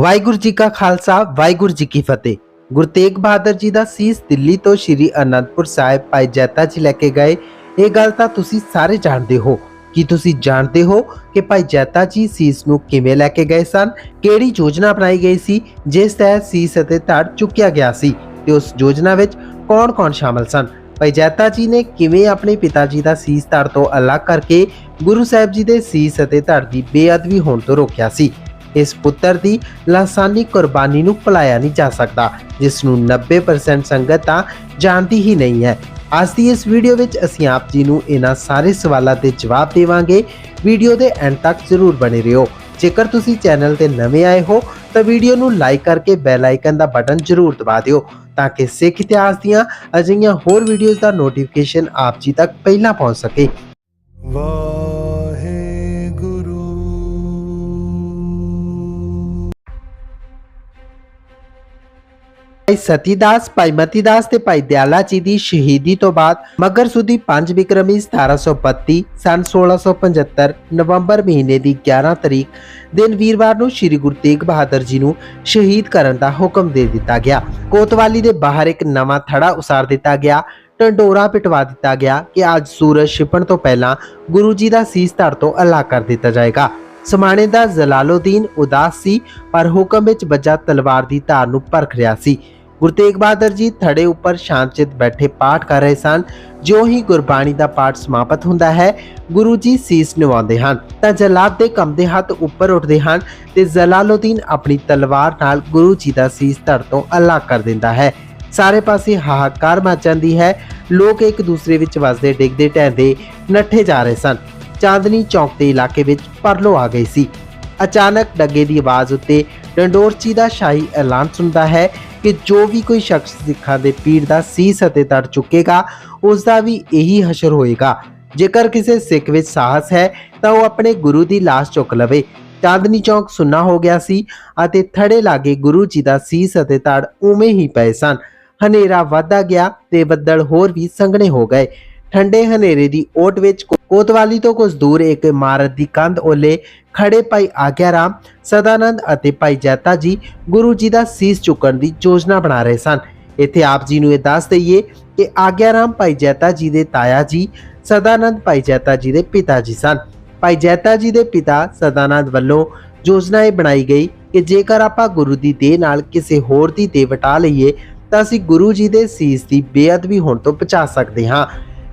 ਵਾਹਿਗੁਰੂ ਜੀ ਕਾ ਖਾਲਸਾ, ਵਾਹਿਗੁਰੂ ਜੀ ਕੀ ਫਤਿਹ। ਗੁਰੂ ਤੇਗ ਬਹਾਦਰ ਜੀ ਦਾ ਸੀਸ ਦਿੱਲੀ ਤੋਂ ਸ੍ਰੀ ਅਨੰਦਪੁਰ ਸਾਹਿਬ ਭਾਈ ਜੈਤਾ ਜੀ ਲੈ ਕੇ ਗਏ। ਇਹ ਗੱਲ ਤਾਂ ਤੁਸੀਂ ਸਾਰੇ ਜਾਣਦੇ ਹੋ। ਕੀ ਤੁਸੀਂ ਜਾਣਦੇ ਹੋ ਕਿ ਭਾਈ ਜੈਤਾ ਜੀ ਸੀਸ ਨੂੰ ਕਿਵੇਂ ਲੈ ਕੇ ਗਏ ਸਨ? ਕਿਹੜੀ ਯੋਜਨਾ ਬਣਾਈ ਗਈ ਸੀ? ਜਿਸ ਤਹਿਤ ਸੀਸ ਅਤੇ ਧੜ ਚੁੱਕਿਆ ਗਿਆ ਸੀ ਤੇ ਉਸ ਯੋਜਨਾ ਵਿੱਚ ਕੌਣ-ਕੌਣ ਸ਼ਾਮਲ ਸਨ? ਭਾਈ ਜੈਤਾ ਜੀ ਨੇ ਕਿਵੇਂ ਆਪਣੇ ਪਿਤਾ ਜੀ ਦਾ ਸੀਸ ਧੜ ਤੋਂ ਅਲੱਗ ਕਰਕੇ ਗੁਰੂ ਸਾਹਿਬ ਜੀ ਦੇ ਸੀਸ ਅਤੇ ਧੜ ਦੀ ਬੇਅਦਬੀ ਹੋਣ ਤੋਂ ਰੋਕਿਆ ਸੀ? ਇਸ ਪੁੱਤਰ ਦੀ ਲਾਸਾਨੀ ਕੁਰਬਾਨੀ ਨੂੰ ਭੁਲਾਇਆ ਨਹੀਂ ਜਾ ਸਕਦਾ, ਜਿਸ ਨੂੰ 90% ਸੰਗਤ ਤਾਂ ਜਾਣਦੀ ਹੀ ਨਹੀਂ ਹੈ। ਅੱਜ ਦੀ ਇਸ ਵੀਡੀਓ ਵਿੱਚ ਅਸੀਂ ਆਪ ਜੀ ਨੂੰ ਇਹਨਾਂ ਸਾਰੇ ਸਵਾਲਾਂ ਦੇ ਜਵਾਬ ਦੇਵਾਂਗੇ। ਵੀਡੀਓ ਦੇ ਐਂਡ ਤੱਕ ਜ਼ਰੂਰ ਬਣੇ ਰਹੋ। ਜੇਕਰ ਤੁਸੀਂ ਚੈਨਲ ਤੇ ਨਵੇਂ ਆਏ ਹੋ, ਤਾਂ ਵੀਡੀਓ ਨੂੰ ਲਾਈਕ ਕਰਕੇ ਬੈਲ ਆਈਕਨ ਦਾ ਬਟਨ ਜ਼ਰੂਰ ਦਬਾ ਦਿਓ, ਤਾਂ ਕਿ ਸਿੱਖ ਇਤਿਹਾਸ ਦੀਆਂ ਅਜਿਹੀਆਂ ਹੋਰ ਵੀਡੀਓਜ਼ ਦਾ ਨੋਟੀਫਿਕੇਸ਼ਨ ਆਪ ਜੀ ਤੱਕ ਪਹਿਲਾਂ ਪਹੁੰਚ ਸਕੇ। ਵਾਹਿਗੁਰੂ ਭਾਈ ਸਤੀਦਾਸ, ਭਾਈ ਮਤੀਦਾਸ ਤੇ ਭਾਈ ਦਿਆਲਾ ਜੀ ਦੀ ਸ਼ਹੀਦੀ ਤੋਂ ਬਾਅਦ ਮਗਰ ਸੁਦੀ 5 ਵਿਕਰਮੀ 1732 ਸਨ 1675 ਨਵੰਬਰ ਮਹੀਨੇ ਦੀ 11 ਤਰੀਕ ਦਿਨ ਵੀਰਵਾਰ ਨੂੰ ਸ੍ਰੀ ਗੁਰੂ ਤੇਗ ਬਹਾਦਰ ਜੀ ਨੂੰ ਸ਼ਹੀਦ ਕਰਨ ਦਾ ਹੁਕਮ ਦੇ ਦਿੱਤਾ ਗਿਆ। ਕੋਤਵਾਲੀ ਦੇ ਬਾਹਰ ਇੱਕ ਨਵਾਂ ਥੜਾ ਉਸਾਰ ਦਿੱਤਾ ਗਿਆ। ਟੰਡੋਰਾ ਪਿਟਵਾ ਦਿੱਤਾ ਗਿਆ ਕਿ ਅੱਜ ਸੂਰਜ ਛਿਪਣ ਤੋਂ ਪਹਿਲਾਂ ਗੁਰੂ ਜੀ ਦਾ ਸੀਸ ਧੜ ਤੋਂ ਅਲਾ ਕਰ ਦਿੱਤਾ ਜਾਏਗਾ। ਸਮਾਣੇ ਦਾ ਜਲਾਲਉਦੀਨ ਉਦਾਸ ਸੀ, ਪਰ ਹੁਕਮ ਵਿੱਚ ਵੱਜਾ ਤਲਵਾਰ ਦੀ ਧਾਰ ਨੂੰ ਪਰਖ ਰਿਹਾ ਸੀ। ਗੁਰੂ ਤੇਗ ਬਹਾਦਰ ਜੀ ਥੜੇ ਉੱਪਰ ਸ਼ਾਂਤਚਿਤ ਬੈਠੇ ਪਾਠ ਕਰ ਰਹੇ ਸਨ ਜੋ ਹੀ ਗੁਰਬਾਣੀ ਦਾ ਪਾਠ ਸਮਾਪਤ ਹੁੰਦਾ ਹੈ, ਗੁਰੂ ਜੀ ਸੀਸ ਨਿਵਾਉਂਦੇ ਹਨ, ਤਾਂ ਜਲਾਦ ਦੇ ਕੰਬਦੇ ਹੱਥ ਉੱਪਰ ਉੱਠਦੇ ਹਨ ਤੇ ਜਲਾਲਉਦੀਨ ਆਪਣੀ ਤਲਵਾਰ ਨਾਲ ਗੁਰੂ ਜੀ ਦਾ ਸੀਸ ਧੜ ਤੋਂ ਅਲੱਗ ਕਰ ਦਿੰਦਾ ਹੈ। ਸਾਰੇ ਪਾਸੇ ਹਾਹਾਕਾਰ ਮਚ ਜਾਂਦੀ ਹੈ, ਲੋਕ ਇੱਕ ਦੂਸਰੇ ਵਿੱਚ ਵੱਜਦੇ ਡਿੱਗਦੇ ਢਹਿੰਦੇ ਨੱਠੇ ਜਾ ਰਹੇ ਸਨ। ਚਾਂਦਨੀ ਚੌਕ ਦੇ ਇਲਾਕੇ ਵਿੱਚ ਪਰਲੋ ਆ ਗਈ ਸੀ। ਅਚਾਨਕ ਡੱਗੇ ਦੀ ਆਵਾਜ਼ ਉੱਤੇ ਡੰਡੋਰਚੀ ਦਾ ਸ਼ਾਹੀ ਐਲਾਨ ਸੁਣਦਾ ਹੈ ਕਿ ਜੋ ਵੀ ਕੋਈ ਸ਼ਖਸ ਸਿੱਖਾਂ ਦੇ ਪੀਰ ਦਾ ਸੀਸ ਅਤੇ ਤੜ ਚੁੱਕੇਗਾ ਉਸ ਦਾ ਵੀ ਇਹੀ ਹਸ਼ਰ ਹੋਏਗਾ। ਜੇਕਰ ਕਿਸੇ ਸਿੱਖ ਵਿੱਚ ਸਾਹਸ ਹੈ, ਤਾਂ ਉਹ ਆਪਣੇ ਗੁਰੂ ਦੀ ਲਾਸ਼ ਚੁੱਕ ਲਵੇ। ਚਾਂਦਨੀ ਚੌਕ ਸੁੰਨਾ ਹੋ ਗਿਆ ਸੀ ਅਤੇ ਥੜੇ ਲਾਗੇ ਗੁਰੂ ਜੀ ਦਾ ਸੀਸ ਅਤੇ ਤੜ ਉਵੇਂ ਹੀ ਪਏ ਸਨ। ਹਨੇਰਾ ਵੱਧਦਾ ਗਿਆ ਤੇ ਬੱਦਲ ਹੋਰ ਵੀ ਸੰਘਣੇ ਹੋ ਗਏ। ਠੰਡੇ ਹਨੇਰੇ ਦੀ ਓਟ ਵਿੱਚ ਕੋਤਵਾਲੀ ਤੋਂ ਕੁਝ ਦੂਰ ਇੱਕ ਇਮਾਰਤ ਦੀ ਕੰਧ ਓਲੇ ਖੜੇ ਭਾਈ ਆਗਿਆਰਾਮ ਸਦਾਨੰਦ ਅਤੇ ਭਾਈ ਜੈਤਾ ਜੀ ਗੁਰੂ ਜੀ ਦਾ ਸੀਸ ਚੁੱਕਣ ਦੀ ਯੋਜਨਾ ਬਣਾ ਰਹੇ ਸਨ। ਇੱਥੇ ਆਪ ਜੀ ਨੂੰ ਇਹ ਦੱਸ ਦਈਏ ਕਿ ਆਗਿਆਰਾਮ ਭਾਈ ਜੈਤਾ ਜੀ ਦੇ ਤਾਇਆ ਜੀ, ਸਦਾਨੰਦ ਭਾਈ ਜੈਤਾ ਜੀ ਦੇ ਪਿਤਾ ਜੀ ਸਨ। ਭਾਈ ਜੈਤਾ ਜੀ ਦੇ ਪਿਤਾ ਸਦਾਨੰਦ ਵੱਲੋਂ ਯੋਜਨਾ ਇਹ ਬਣਾਈ ਗਈ ਕਿ ਜੇਕਰ ਆਪਾਂ ਗੁਰੂ ਦੀ ਦੇਹ ਨਾਲ ਕਿਸੇ ਹੋਰ ਦੀ ਦੇਹ ਵਟਾ ਲਈਏ, ਤਾਂ ਅਸੀਂ ਗੁਰੂ ਜੀ ਦੇ ਸੀਸ ਦੀ ਬੇਅਦਬੀ ਹੋਣ ਤੋਂ ਬਚਾ ਸਕਦੇ ਹਾਂ।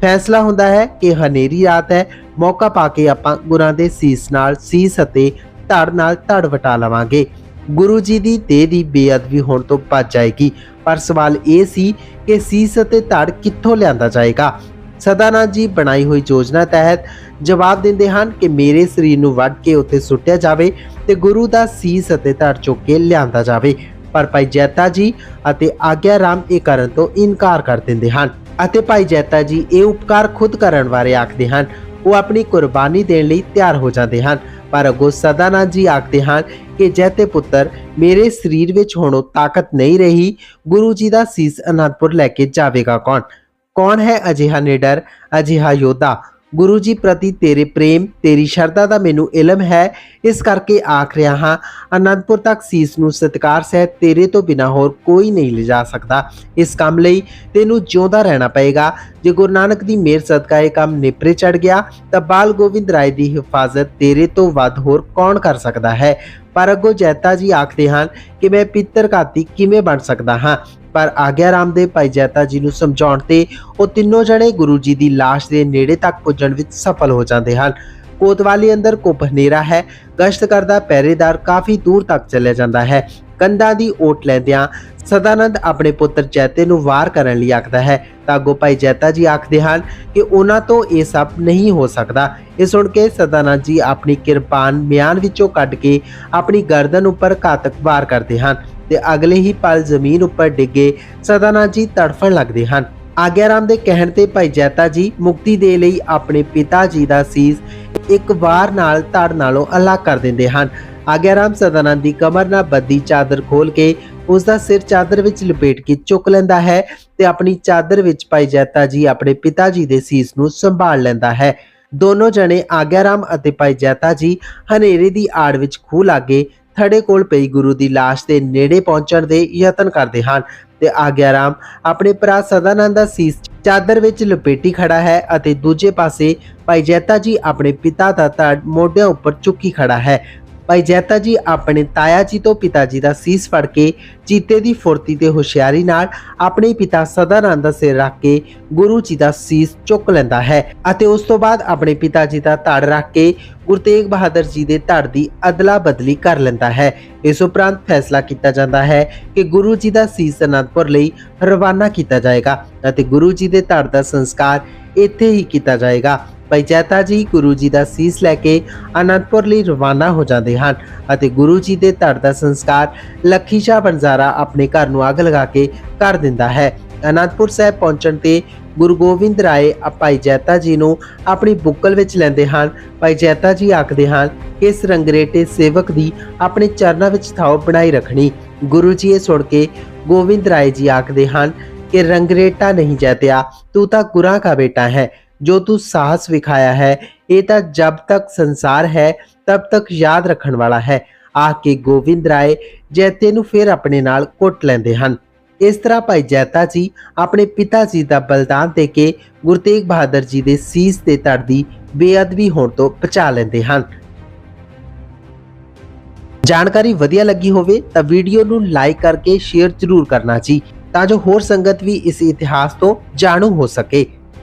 ਫੈਸਲਾ ਹੁੰਦਾ ਹੈ ਕਿ ਹਨੇਰੀ ਰਾਤ ਹੈ। ਮੌਕਾ ਪਾ ਕੇ ਆਪਾਂ ਗੁਰਾਂ ਦੇ ਸੀਸ ਨਾਲ ਸੀਸ ਅਤੇ ਧੜ ਨਾਲ ਧੜ ਵਟਾ ਲਵਾਂਗੇ। ਗੁਰੂ ਜੀ ਦੀ ਦੇਹ ਦੀ ਬੇਅਦਬੀ ਹੋਣ ਤੋਂ ਬਚ ਜਾਏਗੀ। ਪਰ ਸਵਾਲ ਇਹ ਸੀ ਕਿ ਸੀਸ ਅਤੇ ਧੜ ਕਿੱਥੋਂ ਲਿਆਂਦਾ ਜਾਏਗਾ? ਸਦਾਨੰਦ ਜੀ ਬਣਾਈ ਹੋਈ ਯੋਜਨਾ ਤਹਿਤ ਜਵਾਬ ਦਿੰਦੇ ਹਨ ਕਿ ਮੇਰੇ ਸਰੀਰ ਨੂੰ ਵੱਢ ਕੇ ਉੱਥੇ ਸੁੱਟਿਆ ਜਾਵੇ ਤੇ ਗੁਰੂ ਦਾ ਸੀਸ ਅਤੇ ਧੜ ਚੁੱਕ ਕੇ ਲਿਆਂਦਾ ਜਾਵੇ। ਪਰ ਭਾਈ ਜੈਤਾ ਜੀ ਅਤੇ ਆਗਿਆ ਰਾਮ ਇਹ ਕਰਨ ਤੋਂ ਇਨਕਾਰ ਕਰ ਦਿੰਦੇ ਹਨ। ਅਤੇ ਭਾਈ ਜੈਤਾ ਜੀ ਇਹ ਉਪਕਾਰ ਖੁਦ ਕਰਨ ਬਾਰੇ ਆਖਦੇ ਹਨ। ਉਹ ਆਪਣੀ ਕੁਰਬਾਨੀ ਦੇਣ ਲਈ ਤਿਆਰ ਹੋ ਜਾਂਦੇ ਹਨ। ਪਰ ਅਗੋ ਸਦਾਨੰਦ ਜੀ ਆਖਦੇ ਹਨ ਕਿ ਜੈਤੇ ਪੁੱਤਰ, ਮੇਰੇ ਸਰੀਰ ਵਿੱਚ ਹੁਣ ਤਾਕਤ ਨਹੀਂ ਰਹੀ। ਗੁਰੂ ਜੀ ਦਾ ਸੀਸ ਅਨੰਦਪੁਰ ਲੈ ਕੇ ਜਾਵੇਗਾ ਕੌਣ? ਕੌਣ ਹੈ ਅਜਿਹਾ ਨਿਡਰ, ਅਜਿਹਾ ਯੋਧਾ? ਗੁਰੂ ਜੀ ਪ੍ਰਤੀ ਤੇਰੇ ਪ੍ਰੇਮ, ਤੇਰੀ ਸ਼ਰਧਾ ਦਾ ਮੈਨੂੰ ਇਲਮ ਹੈ। ਇਸ ਕਰਕੇ ਆਖ ਰਿਹਾ ਹਾਂ, ਅਨੰਦਪੁਰ ਤੱਕ ਸੀਸ ਨੂੰ ਸਤਿਕਾਰ ਸਹਿਤ ਤੇਰੇ ਤੋਂ ਬਿਨਾ ਹੋਰ ਕੋਈ ਨਹੀਂ ਲਿਜਾ ਸਕਦਾ। ਇਸ ਕੰਮ ਲਈ ਤੈਨੂੰ ਜਿਉਂਦਾ ਰਹਿਣਾ ਪਏਗਾ। ਜੇ ਗੁਰੂ ਨਾਨਕ ਦੀ ਮਿਹਰ ਸਦਕਾ ਇਹ ਕੰਮ ਨਿਪਰੇ ਚੜ ਗਿਆ, ਤਾਂ ਬਾਲ ਗੋਬਿੰਦ ਰਾਏ ਦੀ ਹਿਫਾਜ਼ਤ ਤੇਰੇ ਤੋਂ ਵੱਧ ਹੋਰ ਕੌਣ ਕਰ ਸਕਦਾ ਹੈ? ਪਰ ਅੱਗੋਂ ਜੈਤਾ ਜੀ ਆਖਦੇ ਹਨ ਕਿ ਮੈਂ ਪਿੱਤਰ ਘਾਤੀ ਕਿਵੇਂ ਬਣ ਸਕਦਾ ਹਾਂ? ਪਰ ਆਗਿਆ ਰਾਮ ਦੇ ਭਾਈ ਜੈਤਾ ਜੀ ਨੂੰ ਸਮਝਾਉਣ ਤੇ ਉਹ ਤਿੰਨੋਂ ਜਣੇ ਗੁਰੂ ਜੀ ਦੀ ਲਾਸ਼ ਦੇ ਨੇੜੇ ਤੱਕ ਪੁੱਜਣ ਵਿੱਚ ਸਫਲ ਹੋ ਜਾਂਦੇ ਹਨ। ਕੋਤਵਾਲੀ ਅੰਦਰ ਕੁੱਪ ਹਨੇਰਾ ਹੈ, ਗਸ਼ਤ ਕਰਦਾ ਪਹਿਰੇਦਾਰ ਕਾਫੀ ਦੂਰ ਤੱਕ ਚਲਿਆ ਜਾਂਦਾ ਹੈ। ਕੰਧਾਂ ਦੀ ਓਟ ਲੈਂਦਿਆਂ ਸਦਾਨੰਦ ਆਪਣੇ ਪੁੱਤਰ ਜੈਤੇ ਨੂੰ ਵਾਰ ਕਰਨ ਲਈ ਆਖਦਾ ਹੈ ਤਾਂ ਅੱਗੋਂ ਭਾਈ ਜੈਤਾ ਜੀ, ਆਖਦੇ ਹਨ, ਕਿ ਉਹਨਾਂ ਤੋਂ ਇਹ ਸਭ ਨਹੀਂ ਹੋ ਸਕਦਾ। ਇਹ ਸੁਣ ਕੇ ਸਦਾਨੰਦ ਜੀ ਆਪਣੀ ਕਿਰਪਾਨ ਮਿਆਨ ਵਿੱਚੋਂ ਕੱਢ ਕੇ ਆਪਣੀ ਗਰਦਨ ਉੱਪਰ ਘਾਤਕ ਵਾਰ ਕਰਦੇ ਹਨ। ਤੇ ਅਗਲੇ ਹੀ ਪਲ ਜ਼ਮੀਨ ਉੱਪਰ ਡਿੱਗੇ ਸਦਾਨੰਦ ਜੀ ਤੜਫਣ ਲੱਗਦੇ ਹਨ। ਆਗਿਆਰਾਮ ਦੇ ਕਹਿਣ ਤੇ ਭਾਈ ਜੈਤਾ ਜੀ ਮੁਕਤੀ ਦੇ ਲਈ ਆਪਣੇ ਪਿਤਾ ਜੀ ਦਾ ਸੀਸ ਇੱਕ ਵਾਰ ਨਾਲ ਧੜ ਨਾਲੋਂ ਅਲੱਗ ਕਰ ਦਿੰਦੇ ਹਨ। ਆਗਿਆਰਾਮ ਸਦਾਨੰਦ ਦੀ ਕਮਰ ਨਾਲ ਬੱਦੀ ਚਾਦਰ ਖੋਲ ਕੇ ਉਸ ਦਾ ਸਿਰ ਚਾਦਰ ਵਿੱਚ ਲਪੇਟ ਕੇ ਚੁੱਕ ਲੈਂਦਾ ਹੈ ਤੇ ਆਪਣੀ ਚਾਦਰ ਵਿੱਚ ਭਾਈ ਜੈਤਾ ਜੀ ਆਪਣੇ ਪਿਤਾ ਜੀ ਦੇ ਸੀਸ ਨੂੰ ਸੰਭਾਲ ਲੈਂਦਾ ਹੈ। ਦੋਨੋਂ ਜਣੇ ਆਗਿਆਰਾਮ ਅਤੇ ਭਾਈ ਜੈਤਾ ਜੀ ਹਨੇਰੇ ਦੀ ਆੜ ਵਿੱਚ ਖੂਹ ਲਾਗੇ ਥੜੇ ਕੋਲ ਪਈ ਗੁਰੂ ਦੀ ਲਾਸ਼ ਦੇ ਨੇੜੇ ਪਹੁੰਚਣ ਦੇ ਯਤਨ ਕਰਦੇ ਹਨ। ਤੇ ਆਗਿਆਰਾਮ, ਆਪਣੇ ਭਰਾ ਸਦਾਨੰਦ ਦਾ ਸੀਸ ਚਾਦਰ ਵਿੱਚ ਲਪੇਟੀ ਖੜਾ ਹੈ ਅਤੇ ਦੂਜੇ ਪਾਸੇ ਭਾਈ ਜੈਤਾ ਜੀ ਆਪਣੇ ਪਿਤਾ ਦਾ ਧੜ ਮੋਢਿਆਂ ਉੱਪਰ ਚੁੱਕੀ ਖੜਾ ਹੈ। ਭਾਈ ਜੈਤਾ ਜੀ, ਆਪਣੇ ਤਾਇਆ ਜੀ ਤੋਂ ਪਿਤਾ ਜੀ ਦਾ ਸੀਸ ਫੜ ਕੇ ਚੀਤੇ ਦੀ ਫੁਰਤੀ ਤੇ ਹੁਸ਼ਿਆਰੀ ਨਾਲ ਆਪਣੇ ਪਿਤਾ ਸਦਾਨੰਦ ਦਾ ਸਿਰ ਰੱਖ ਕੇ ਗੁਰੂ ਜੀ ਦਾ ਸੀਸ ਚੁੱਕ ਲੈਂਦਾ ਹੈ ਅਤੇ ਉਸ ਤੋਂ ਬਾਅਦ ਆਪਣੇ ਪਿਤਾ ਜੀ ਦਾ ਧੜ ਰੱਖ ਕੇ ਗੁਰੂ ਤੇਗ ਬਹਾਦਰ ਜੀ ਦੇ ਧੜ ਦੀ ਅਦਲਾ ਬਦਲੀ ਕਰ ਲੈਂਦਾ ਹੈ। ਇਸ ਉਪਰੰਤ ਫੈਸਲਾ ਕੀਤਾ ਜਾਂਦਾ ਹੈ ਕਿ ਗੁਰੂ ਜੀ ਦਾ ਸੀਸ ਅਨੰਦਪੁਰ ਲਈ ਰਵਾਨਾ ਕੀਤਾ ਜਾਏਗਾ ਅਤੇ ਗੁਰੂ ਜੀ ਦੇ ਧੜ ਦਾ ਸੰਸਕਾਰ ਇੱਥੇ ਹੀ ਕੀਤਾ ਜਾਏਗਾ। ਭਾਈ ਜੈਤਾ ਜੀ ਗੁਰੂ ਜੀ ਦਾ ਸੀਸ ਲੈ ਕੇ ਅਨੰਦਪੁਰ ਲਈ ਰਵਾਨਾ ਹੋ ਜਾਂਦੇ ਹਨ ਅਤੇ ਗੁਰੂ ਜੀ ਦੇ ਧੜ ਦਾ ਸੰਸਕਾਰ ਲੱਖੀ ਸ਼ਾਹ ਬੰਜ਼ਾਰਾ ਆਪਣੇ ਘਰ ਨੂੰ ਅੱਗ ਲਗਾ ਕੇ ਕਰ ਦਿੰਦਾ ਹੈ। ਅਨੰਦਪੁਰ ਸਾਹਿਬ ਪਹੁੰਚਣ ਤੇ ਗੁਰੂ ਗੋਬਿੰਦ ਰਾਏ ਭਾਈ ਜੈਤਾ ਜੀ ਨੂੰ ਆਪਣੀ ਬੁੱਕਲ ਵਿੱਚ ਲੈਂਦੇ ਹਨ। ਭਾਈ ਜੈਤਾ ਜੀ ਆਖਦੇ ਹਨ ਕਿ ਇਸ ਰੰਗਰੇਟੇ ਸੇਵਕ ਦੀ ਆਪਣੇ ਚਰਨਾਂ ਵਿੱਚ ਥਾਂ ਬਣਾਈ ਰੱਖਣੀ। ਗੁਰੂ ਜੀ ਇਹ ਸੁਣ ਕੇ ਗੋਬਿੰਦ ਰਾਏ ਜੀ ਆਖਦੇ ਹਨ ਕਿ ਰੰਗਰੇਟਾ ਨਹੀਂ ਜੈਤਿਆ, ਤੂੰ ਤਾਂ ਗੁਰਾਂ ਦਾ ਬੇਟਾ ਹੈ। ਜੋ ਤੂੰ ਸਾਹਸ ਵਿਖਾਇਆ ਹੈ, ਇਹ ਤਾਂ ਜਬ ਤੱਕ ਸੰਸਾਰ ਹੈ, ਤਬ ਤੱਕ ਯਾਦ ਰੱਖਣ ਵਾਲਾ ਹੈ। ਆ ਕੇ ਗੋਬਿੰਦ ਰਾਏ ਜੈਤੇ ਨੂੰ ਫਿਰ ਆਪਣੇ ਨਾਲ ਕੁੱਟ ਲੈਂਦੇ ਹਨ। ਇਸ ਤਰ੍ਹਾਂ ਭਾਈ ਜੈਤਾ ਜੀ ਆਪਣੇ ਪਿਤਾ ਜੀ ਦਾ ਬਲਿਦਾਨ ਦੇ ਕੇ ਗੁਰੂ ਤੇਗ ਬਹਾਦਰ ਜੀ ਦੇ ਸੀਸ ਤੇ ਧੜ ਦੀ ਬੇਅਦਬੀ ਹੋਣ ਤੋਂ ਬਚਾ ਲੈਂਦੇ ਹਨ। ਜਾਣਕਾਰੀ ਵਧੀਆ ਲੱਗੀ ਹੋਵੇ ਤਾਂ ਵੀਡੀਓ ਨੂੰ ਲਾਈਕ ਕਰਕੇ ਸ਼ੇਅਰ ਜ਼ਰੂਰ ਕਰਨਾ ਜੀ, ਤਾਂ ਜੋ ਹੋਰ ਸੰਗਤ ਵੀ ਇਸ ਇਤਿਹਾਸ ਤੋਂ ਜਾਣੂ ਹੋ ਸਕੇ।